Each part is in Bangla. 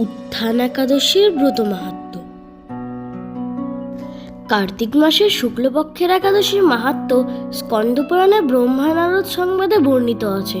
উত্থান একাদশীর ব্রত মাহাত্ম। কার্তিক মাসের শুক্লপক্ষের একাদশীর মাহাত্ম স্কন্দপুরাণে ব্রহ্মানারদ সংবাদে বর্ণিত আছে।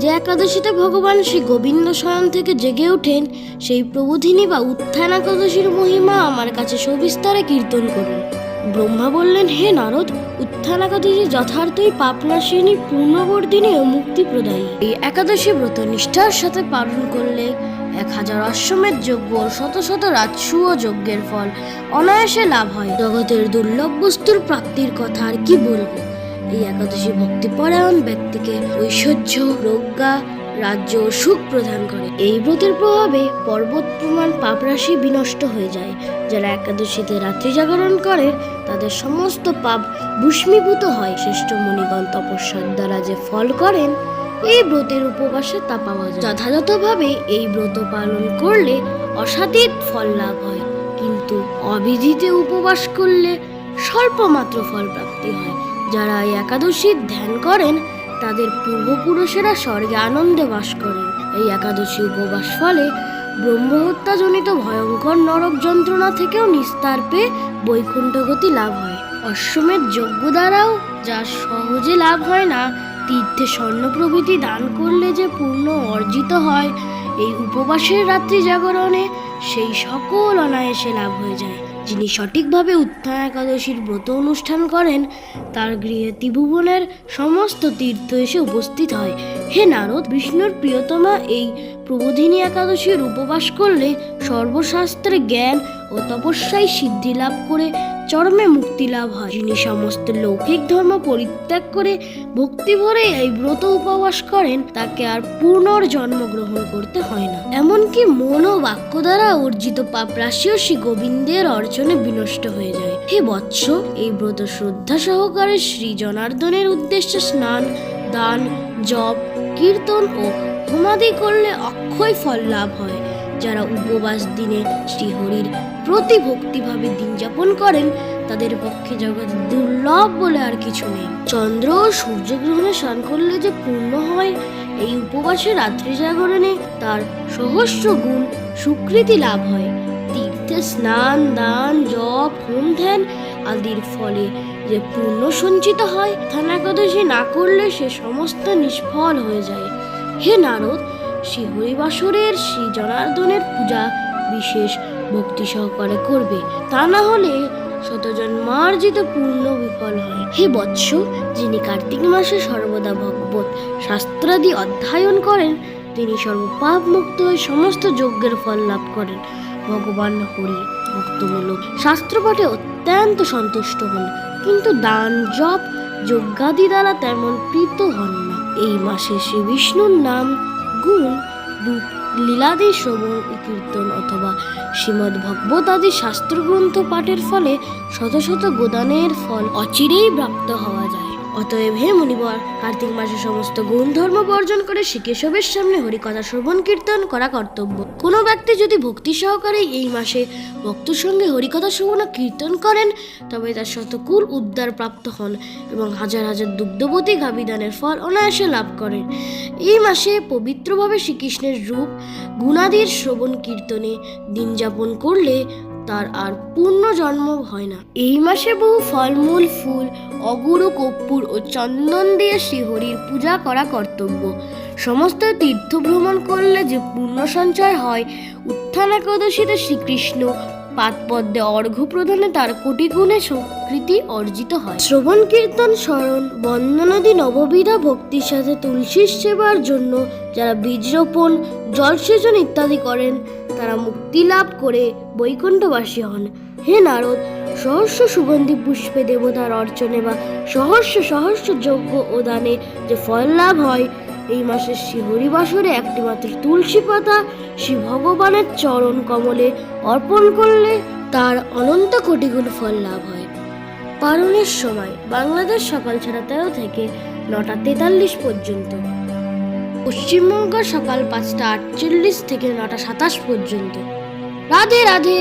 যে একাদশীতে ভগবান শ্রী গোবিন্দ স্বয়ং থেকে জেগে ওঠেন, সেই প্রবোধিনী বা উত্থান একাদশীর মহিমা আমার কাছে সবিস্তারে কীর্তন করুন। ব্রহ্মা বললেন, হে নারদ, উত্থান একাদশী যথার্থই পাপনাশিনী পূর্ণবর্ধিনী ও মুক্তিপ্রদায়ী এই একাদশী ব্রত নিষ্ঠার সাথে পালন করলে এক হাজার অশ্বমেধ যজ্ঞ ও শত শত রাজসূয় যজ্ঞের ফল অনায়াসে লাভ হয়। জগতের দুর্লভ বস্তুর প্রাপ্তির কথা আর কি বলব? এই একাদশী ভক্তিপরায়ণ ব্যক্তিকে ঐশ্বর্য, প্রজ্ঞা, রাজ্য সুখ প্রদান করে। এই ব্রতের প্রভাবে পর্বত প্রমাণ পাপরাশি বিনষ্ট হয়ে যায়। যারা একাদশীতে রাত্রি জাগরণ করে, তাদের সমস্ত পাপ ভূষ্মীভূত হয়। শ্রেষ্ঠ মণিগণ তপস্যার দ্বারা যে ফল করেন, এই ব্রতের উপবাসে তা পাওয়া যায়। যথাযথভাবে এই ব্রত পালন করলে অসাতীত ফল লাভ হয়। কিন্তু অবিধিতে উপবাস করলে স্বল্প মাত্র ফল প্রাপ্তি হয়। যারা এই একাদশীর ধ্যান করেন, তাদের পূর্বপুরুষেরা স্বর্গে আনন্দে বাস করেন। এই একাদশী উপবাস ফলে ব্রহ্মহত্যাজনিত ভয়ঙ্কর নরক যন্ত্রণা থেকেও নিস্তার পেয়ে বৈকুণ্ঠগতি লাভ হয়। অশ্বমেধ যজ্ঞ দ্বারাও যা সহজে লাভ হয় না, তীর্থে স্বর্ণ প্রভৃতি দান করলে যে পূর্ণ অর্জিত হয়, এই উপবাসের রাত্রি জাগরণে সেই সকল অনায়াসে লাভ হয়ে যায়। যিনি সঠিকভাবে উত্থান একাদশীর ব্রত অনুষ্ঠান করেন, তার গৃহে ত্রিভুবনের সমস্ত তীর্থ এসে উপস্থিত হয়। হে নারদ, বিষ্ণুর প্রিয়তমা, এই প্রবোধিনী একাদশীর উপবাস করলে সর্বশাস্ত্রে জ্ঞান ও তপস্যায় সিদ্ধি লাভ করে চরমে মুক্তি লাভ হয়। যিনি সমস্ত লৌকিক ধর্ম পরিত্যাগ করে ভক্তি ভরে এই ব্রত উপবাস করেন, তাকে আর পুনর্জন্ম গ্রহণ করতে হয় না। এমনকি মন ও বাক্য দ্বারা অর্জিত পাপ রাশিও শ্রী গোবিন্দের অর্চনে বিনষ্ট হয়ে যায়। হে বৎস, এই ব্রত শ্রদ্ধা সহকারে শ্রী জনার্দনের উদ্দেশ্যে স্নান, দান, জপ, কীর্তন ও হোমাদি করলে অক্ষয় ফল লাভ হয়। যারা উপবাস দিনে শ্রীহরির প্রতি ভক্তিভাবে দিন যাপন করেন, তাদের পক্ষে জগৎ দুর্লভ বলে আর কিছু নেই। চন্দ্র ও সূর্যগ্রহণে স্নান করলে যে পূর্ণ হয়, এই উপবাসে রাত্রি জাগরণে তার সহস্র গুণ সুকৃতি লাভ হয়। তীর্থে স্নান, দান, জপ, হোম ধ্যান আদির ফলে যে পূর্ণ সঞ্চিত হয় থানাকাদশী না করলে সে সমস্ত নিষ্ফল হয়ে যায়। হে নারদ শ্রী হরিবাসরের শ্রী জনার্দনের পূজা বিশেষ ভক্তি সহকারে করবে। তা না হলে শতজন্মার্জিত পূর্ণ বিফল হয়। হে বৎস, যিনি কার্তিক মাসে সর্বদা ভগবত শাস্ত্রাদি অধ্যয়ন করেন, তিনি সর্বপাপ মুক্ত হয়ে সমস্ত যজ্ঞের ফল লাভ করেন। ভগবান হরি ভক্তমূলক। শাস্ত্রপাঠে অত্যন্ত সন্তুষ্ট হন, কিন্তু দান, জপ, যজ্ঞাদি দ্বারা তেমন প্রীত হন না। এই মাসে শ্রী বিষ্ণুর নাম গুণ রূপ লীলাদি শ্রবণ কীর্তন অথবা শ্রীমদ্ ভগবত আদি শাস্ত্রগ্রন্থ পাঠের ফলে শত শত গোদানের ফল অচিরেই প্রাপ্ত হওয়া যায়। অতএব হে মুনিবর, কার্তিক মাসে সমস্ত গুণ ধর্ম বর্জন করে শ্রীকেশবের সামনে হরিকথা শ্রবণ কীর্তন করা কর্তব্য। কোনো ব্যক্তি যদি ভক্তি সহকারে এই মাসে ভক্ত সঙ্গে হরিকথা শ্রবণ কীর্তন করেন, তবে তার শতকুল উদ্ধার প্রাপ্ত হন এবং হাজার হাজার দুগ্ধবতী গাবিদানের ফল অনায়াসে লাভ করেন। এই মাসে পবিত্রভাবে শ্রীকৃষ্ণের রূপ, গুণাদির শ্রবণ কীর্তনে দিন যাপন করলে তার আর পূর্ণ জন্ম হয় না। এই মাসে বহু ফলমূল, ফুল, অগুরু, কর্পূর ও চন্দন দিয়ে শ্রীহরির পূজা করা কর্তব্য। সমস্ত তীর্থ ভ্রমণ করলে যে পূর্ণ সঞ্চয় হয়, উত্থান একাদশীতে শ্রীকৃষ্ণ পাদপদ্মে অর্ঘ্য প্রদানে তার কোটি গুণে স্বীকৃতি অর্জিত হয়। শ্রবণ, কীর্তন, স্মরণ বন্দনাদি নববিধা ভক্তির সাথে তুলসীর সেবার জন্য যারা বীজ রোপণ, জলসেচন ইত্যাদি করেন তারা মুক্তি লাভ করে বৈকুণ্ঠবাসী হন। হে নারদ, সহস্র সুগন্ধি পুষ্পে দেবতার অর্চনে বা সহস্র সহস্র যজ্ঞ ও দানে যে ফল লাভ হয়, এই মাসের শ্রী হরিবাসরে একটিমাত্র তুলসী পাতা শ্রী ভগবানের চরণ কমলে অর্পণ করলে তার অনন্ত কোটি গুণ ফল লাভ হয়। পালনের সময় বাংলাদেশ সকাল ছটা তেরো থেকে নটা তেতাল্লিশ পর্যন্ত। পশ্চিমবঙ্গ সকাল পাঁচটা আটচল্লিশ থেকে নটা সাতাশ পর্যন্ত। রাধে রাধে।